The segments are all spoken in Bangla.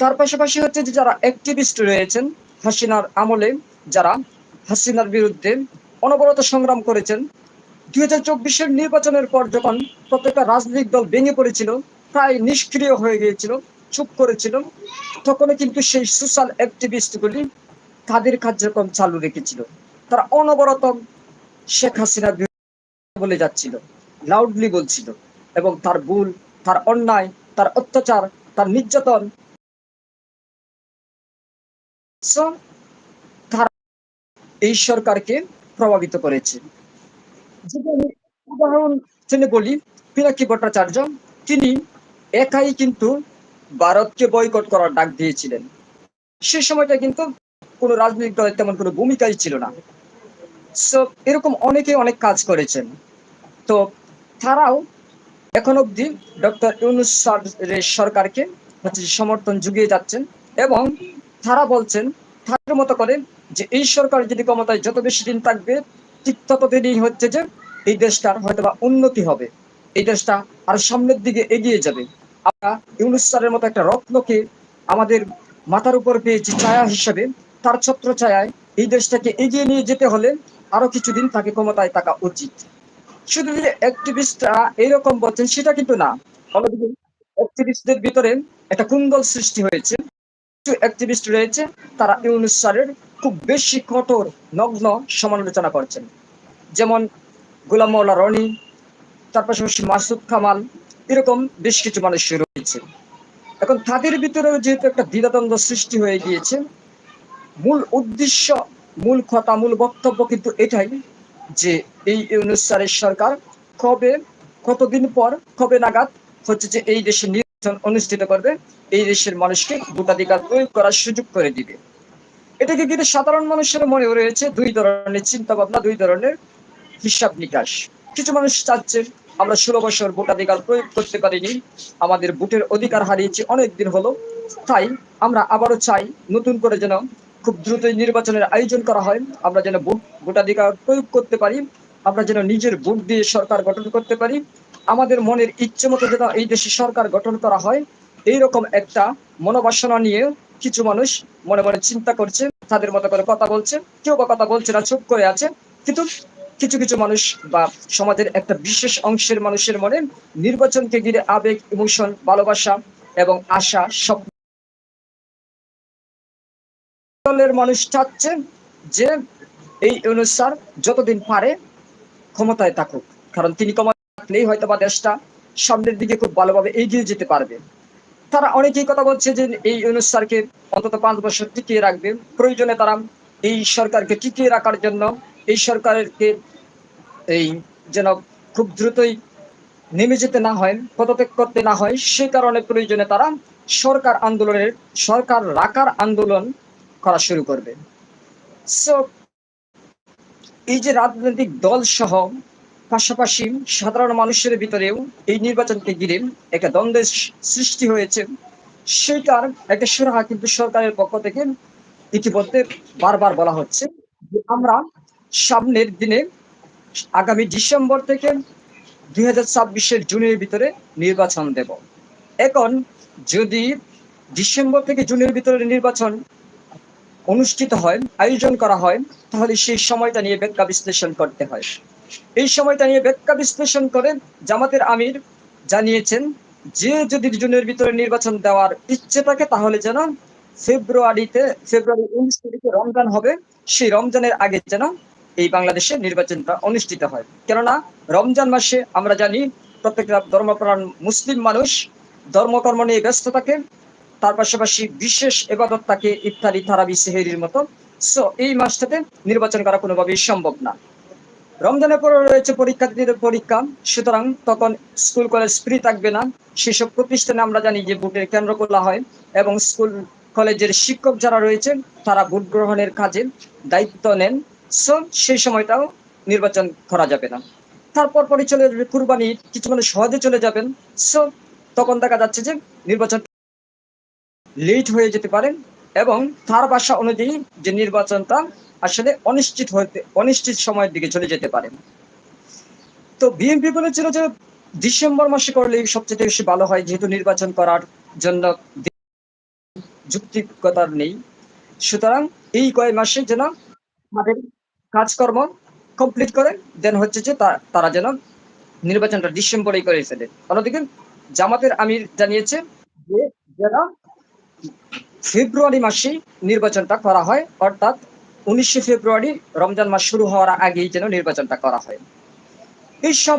তার পাশাপাশি হচ্ছে যে যারা অ্যাক্টিভিস্ট রয়েছেন, হাসিনার আমলে যারা, হাসিনার বিরুদ্ধে অনবরত সংগ্রাম করেছেন, দুই হাজার চব্বিশের নির্বাচনের পর যখন প্রত্যেকটা রাজনৈতিক দল ভেঙে পড়েছিল, প্রায় নিষ্ক্রিয় হয়ে গিয়েছিল, চুপ করেছিল তখনও কিন্তু সেই সোশ্যাল অ্যাক্টিভিস্টগুলি তাদের কার্যক্রম চালু রেখেছিল? তারা অনবরত শেখ হাসিনার বলে যাচ্ছিল লাউডলি বলছিল এবং তার ভুল, তার অন্যায়, তার অত্যাচার, তার নির্যাতন এই সরকারকে প্রভাবিত করেছে। উদাহরণ জন্য বলি, পিনাকি ভট্টাচার্য, তিনি একাই কিন্তু ভারতকে বয়কট করার ডাক দিয়েছিলেন। সে সময়টা কিন্তু কোনো রাজনৈতিক দলের তেমন কোনো ভূমিকাই ছিল না। সো এরকম অনেকে অনেক কাজ করেছেন। তো তারাও এখন অবধি ডক্টর ইউনুস সরকারকে হচ্ছে সমর্থন জুগিয়ে যাচ্ছেন এবং তারা বলছেন, তাদের মতো করে যে এই সরকার যদি ক্ষমতায় যত বেশি দিন থাকবে, ঠিক ততদিনই হচ্ছে যে এই দেশটার হয়তো বা উন্নতি হবে। এই দেশটা আর সামনের দিকে এগিয়ে যাবে। আমরা ইউনুস মতো একটা রত্নকে আমাদের মাথার উপর পেয়েছি ছায়া হিসেবে, তার ছত্র ছায়ায় এই দেশটাকে এগিয়ে নিয়ে যেতে হলে আরও কিছুদিন তাকে ক্ষমতায় থাকা উচিত। শুধু যে অ্যাক্টিভিস্টরা এইরকম বলছেন, সেটা কিন্তু না। অন্যদিকে অ্যাক্টিভিস্টদের ভিতরে একটা কুন্দল সৃষ্টি হয়েছে। কিছু অ্যাক্টিভিস্ট রয়েছে, তারা ইউনুস স্যারের খুব বেশি কঠোর নগ্ন সমালোচনা করছেন। যেমন গোলাম মৌলা রনি, তার পাশাপাশি মাসুদ কামাল, এরকম বেশ কিছু মানুষ রয়েছে। এখন তাদের ভিতরেও যেহেতু একটা দ্বিধাদ্বন্দ্ব সৃষ্টি হয়ে গিয়েছে, মূল উদ্দেশ্য, মূল কথা, মূল বক্তব্য কিন্তু এটাই যে এই ইউনুস স্যারের সরকার কবে, কতদিন পর, কবে নাগাদ হচ্ছে যে এই দেশে অনুষ্ঠিত করবে, এই দেশের মানুষকে ভোটাধিকার প্রয়োগ করার সুযোগ করে দিবে। এটাকে কিন্তু সাধারণ মানুষের মনে রয়েছে দুই ধরনের চিন্তা ভাবনা দুই ধরনের হিসাব নিকাশ। কিছু মানুষ চাচ্ছে, আমরা ষোলো বছর ভোটাধিকার প্রয়োগ করতে পারিনি, আমাদের ভোটের অধিকার হারিয়েছি অনেক দিন হলো, তাই আমরা আবারও চাই নতুন করে যেন খুব দ্রুতই নির্বাচনের আয়োজন করা হয়, আমরা যেন ভোট, ভোটাধিকার প্রয়োগ করতে পারি, আমরা যেন নিজের ভোট দিয়ে সরকার গঠন করতে পারি আমাদের মনের ইচ্ছে মতো যেন এই দেশে সরকার গঠন করা হয় এই রকম একটা মনোবাসনা নিয়ে কিছু মানুষ মনে মনে চিন্তা করছে, তাদের মতো করে কথা বলছে, কেউ বা কথা বলছে না, চুপ করে আছে। কিন্তু কিছু কিছু মানুষ বা সমাজের একটা বিশেষ অংশের মানুষের মনে নির্বাচনকে ঘিরে আবেগ ইমোশন ভালোবাসা এবং আশা সব দলের মানুষ চাচ্ছে যে এই অনুসার যতদিন পারে ক্ষমতায় থাকুক। কারণ তিনি থাকলেই হয়তো বা দেশটা সামনের দিকে খুব ভালোভাবে এগিয়ে যেতে পারবে। তারা অনেকেই কথা বলছে যে এই অনুসারকে অন্তত পাঁচ বছর টিকিয়ে রাখবে। প্রয়োজনে তারা এই সরকারকে টিকিয়ে রাখার জন্য এই সরকারকে এই যেন খুব দ্রুতই নেমে যেতে না হয়, পদত্যাগ করতে না হয়, সে কারণে প্রয়োজনে তারা সরকার আন্দোলনের, সরকার রাখার আন্দোলন করা শুরু করবে। সো এই যে রাজনৈতিক দল সহ পাশাপাশি সাধারণ মানুষের ভিতরেও এই নির্বাচনকে ঘিরে একটা দ্বন্দ্বের সৃষ্টি হয়েছে। সেটার একটা সুরাহা কিন্তু সরকারের পক্ষ থেকে ইতিমধ্যে বারবার বলা হচ্ছে যে আমরা সামনের দিনে আগামী ডিসেম্বর থেকে দুই হাজার ছাব্বিশের জুনের ভিতরে নির্বাচন দেব। এখন যদি ডিসেম্বর থেকে জুনের ভিতরে নির্বাচন অনুষ্ঠিত হয়, আয়োজন করা হয়, তাহলে সেই সময়টা নিয়ে ব্যাখ্যা বিশ্লেষণ করতে হয়। এই সময়টা নিয়ে ব্যাখ্যা বিশ্লেষণ করে জামাতের আমির, জানিয়েছেন, যে যদি জুনের ভিতরে নির্বাচন দেওয়ার ইচ্ছে থাকে, তাহলে যেন ফেব্রুয়ারিতে, ফেব্রুয়ারি উনিশ তারিখে রমজান হবে, সেই রমজানের আগে যেন এই বাংলাদেশে নির্বাচনটা অনুষ্ঠিত হয়। কেননা, রমজান মাসে আমরা জানি প্রত্যেকটা ধর্মপ্রাণ মুসলিম মানুষ ধর্মকর্ম নিয়ে ব্যস্ত থাকে, তার পাশাপাশি বিশেষ এবাদত থাকে ইফতারি তারাবি সেহেরির মতো। সো এই মাসটাতে নির্বাচন করা কোনোভাবেই সম্ভব না। রমজানের পরে রয়েছে পরীক্ষার্থীদের পরীক্ষা। সুতরাং তখন স্কুল, কলেজ ফ্রি থাকবে না। সেসব প্রতিষ্ঠানে আমরা জানি যে ভোটের কেন্দ্র খোলা হয় এবং স্কুল, কলেজের শিক্ষক যারা রয়েছেন, তারা ভোট গ্রহণের কাজে দায়িত্ব নেন। সো সেই সময়টাও নির্বাচন করা যাবে না। তারপর পরে চলে যাবে কুরবানি, কিছু মানুষ সহজে চলে যাবেন। সো তখন দেখা যাচ্ছে যে নির্বাচন লেট হয়ে যেতে পারে এবং তার বাসা অনুযায়ী যে নির্বাচনটা আসলে অনিশ্চিত হতে, অনিশ্চিত সময়ের দিকে চলে যেতে পারে। তো বিএনপি বলেছিল যে ডিসেম্বর মাসে করলে সবচেয়ে বেশি ভালো হয়, যেহেতু নির্বাচন করার জন্য যুক্তিকতার নেই। সুতরাং এই কয় মাসে যেন আমাদের কাজকর্ম কমপ্লিট করে দেন হচ্ছে যে তারা যেন নির্বাচনটা ডিসেম্বরেই করে ফেলে। অন্যদিকে জামাতের আমির জানিয়েছে যে যেন ফেব্রুয়ারি মাসেই নির্বাচনটা করা হয়, অর্থাৎ উনিশে ফেব্রুয়ারি রমজান মাস শুরু হওয়ার আগেই যেন নির্বাচনটা করা হয়। এই সব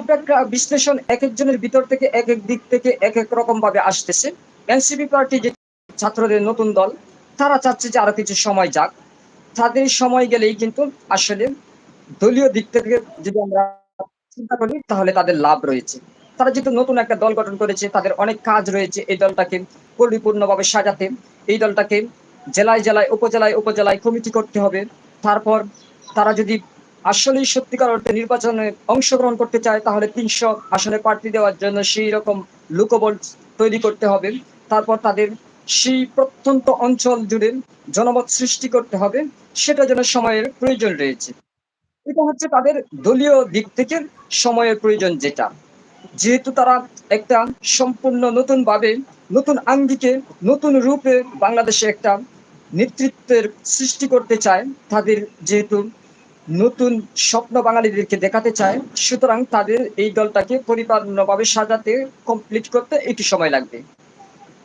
বিশ্লেষণ এক একজনের ভিতর থেকে এক এক দিক থেকে এক এক রকম ভাবে আসতেছে। এনসিপি পার্টি যে ছাত্রদের নতুন দল, তারা চাচ্ছে যে আরও কিছু সময় যাক। তাদের সময় গেলেই কিন্তু আসলে দলীয় দিক থেকে যদি আমরা চিন্তা করি, তাহলে তাদের লাভ রয়েছে। তারা যেহেতু নতুন একটা দল গঠন করেছে, তাদের অনেক কাজ রয়েছে, এই দলটাকে পরিপূর্ণভাবে সাজাতে, এই দলটাকে জেলায় জেলায়, উপজেলায় উপজেলায় কমিটি করতে হবে। তারপর তারা যদি আসলেই সত্যিকার অর্থে নির্বাচনে অংশগ্রহণ করতে চায়, তাহলে তিনশো আসনে প্রার্থী দেওয়ার জন্য সেই রকম লোকবল তৈরি করতে হবে। তারপর তাদের সেই প্রত্যন্ত অঞ্চল জুড়ে জনমত সৃষ্টি করতে হবে। সেটা যেন সময়ের প্রয়োজন রয়েছে। এটা হচ্ছে তাদের দলীয় দিক থেকে সময়ের প্রয়োজন যেটা। যেহেতু তারা একটা সম্পূর্ণ নতুন ভাবে নতুন আঙ্গিকে, নতুন রূপে বাংলাদেশে একটা নেতৃত্বের সৃষ্টি করতে চায়, তাদের যেহেতু নতুন স্বপ্ন বাঙালিদেরকে দেখাতে চায়, সুতরাং তাদের এই দলটাকে পরিপূর্ণভাবে সাজাতে কমপ্লিট করতে একটু সময় লাগবে।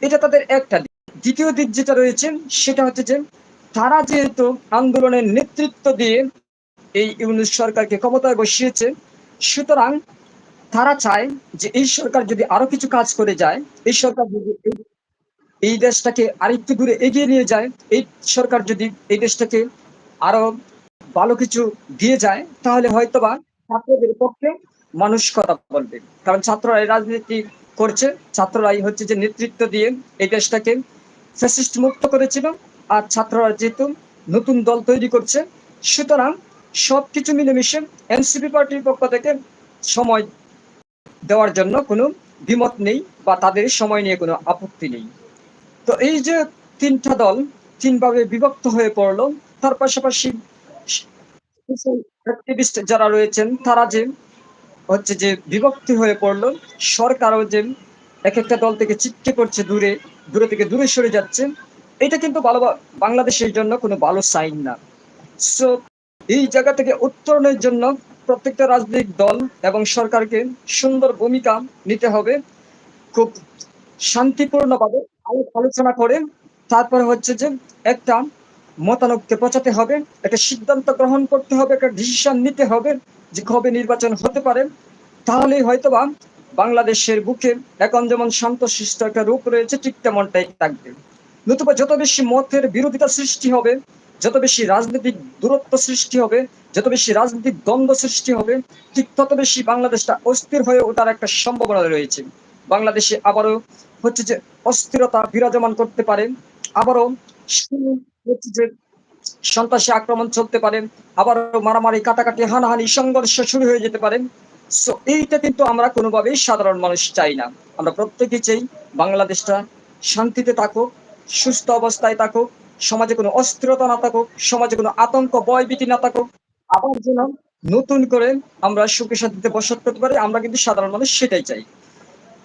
এটা তাদের একটা দিক। দ্বিতীয় দিক যেটা রয়েছে, সেটা হচ্ছে যে তারা যেহেতু আন্দোলনের নেতৃত্ব দিয়ে এই ইউনুস সরকারকে ক্ষমতায় বসিয়েছে, সুতরাং তারা চায় যে এই সরকার যদি আরও কিছু কাজ করে যায়, এই সরকার যদি এই- দেশটাকে আরেকটু দূরে এগিয়ে নিয়ে যায়, এই সরকার যদি এই দেশটাকে আরও ভালো কিছু দিয়ে যায়, তাহলে হয়তোবা ছাত্রদের পক্ষে মানুষ কথা বলবে। কারণ ছাত্ররা এই রাজনীতি করছে, ছাত্ররাই হচ্ছে যে নেতৃত্ব দিয়ে এই দেশটাকে ফ্যাসিস্ট মুক্ত করেছিল, আর ছাত্ররা যেহেতু নতুন দল তৈরি করছে, সুতরাং সবকিছু মিলেমিশে এনসিপি পার্টির পক্ষ থেকে সময় দেওয়ার জন্য কোনো দ্বিমত নেই বা তাদের সময় নিয়ে কোনো আপত্তি নেই। তো এই যে তিনটা দল তিনভাবে বিভক্ত হয়ে পড়ল, তার পাশাপাশি যারা রয়েছেন, তারা যে হচ্ছে যে বিভক্তি হয়ে পড়ল, সরকারও যে এক একটা দল থেকে চিটকে করছে দূরে দূরে থেকে দূরে সরে যাচ্ছে, এটা কিন্তু ভালো বাংলাদেশের জন্য কোনো ভালো সাইন না। সো এই জায়গা থেকে উত্তরণের জন্য প্রত্যেকটা রাজনৈতিক দল এবং সরকারকে সুন্দর ভূমিকা নিতে হবে। খুব শান্তিপূর্ণভাবে আলোচনা করে তারপরে হচ্ছে যে একটা মতানৈক্যে পচাতে হবে, একটা সিদ্ধান্ত গ্রহণ করতে হবে, একটা ডিসিশন নিতে হবে যে কবে নির্বাচন হতে পারে। তাহলেই হয়তোবা বাংলাদেশের বুকে এখন যেমন শান্তশিষ্ট একটা রূপ রয়েছে, ঠিক তেমনটাই থাকবে। নতুবা যত বেশি মতের বিরোধিতা সৃষ্টি হবে যত বেশি রাজনৈতিক দূরত্ব সৃষ্টি হবে, যত বেশি রাজনৈতিক দ্বন্দ্ব সৃষ্টি হবে, ঠিক তত বেশি বাংলাদেশটা অস্থির হয়ে ওঠার একটা সম্ভাবনা রয়েছে। বাংলাদেশে আবারও হচ্ছে যে অস্থিরতা বিরাজমান করতে পারে। আবারও হচ্ছে যে সন্ত্রাসী আক্রমণ চলতে পারে। আবারও মারামারি, কাটাকাটি, হানাহানি, সংঘর্ষ শুরু হয়ে যেতে পারে। সো এইটা কিন্তু আমরা কোনোভাবেই সাধারণ মানুষ চাই না। আমরা প্রত্যেকে চাই বাংলাদেশটা শান্তিতে থাকুক, সুস্থ অবস্থায় থাকুক সমাজে কোনো অস্থিরতা না থাকুক, সমাজে কোনো আতঙ্ক, ভয়ভীতি না থাকুক, আবার যেন নতুন করে আমরা সুখে শান্তিতে বসত করতে পারি, আমরা কিন্তু সাধারণ মানুষ সেটাই চাই।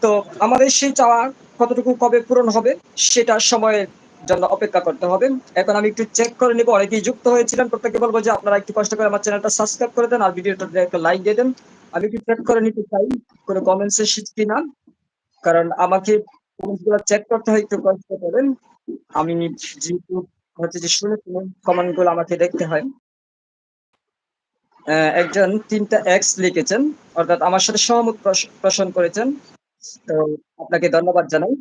তো আমাদের সেই চাওয়া কতটুকু কবে পূরণ হবে, সেটা সময়ের জন্য অপেক্ষা করতে হবে। এখন আমি একটু চেক করে নিব, অনেকেই যুক্ত হয়েছিলেন প্রত্যেকে বলব যে আপনারা একটু কষ্ট করে আমার চ্যানেলটা সাবস্ক্রাইব করে দেন, আর ভিডিওটা একটা লাইক দিয়ে দেন। আমি একটু চেক করে নিতে চাই, কোনো কমেন্টস এসেছে কিনা? কারণ আমাকে চেক করতে হয়, একটু কষ্ট করেন। আমি যেহেতু হচ্ছে যে শুনে শুনে কমেন্টগুলো আমাকে দেখতে হয়। একজন তিনটা এক্স লিখেছেন, অর্থাৎ আমার সাথে সহমত প্রশ্ন করেছেন। তো আপনাকে ধন্যবাদ জানাই।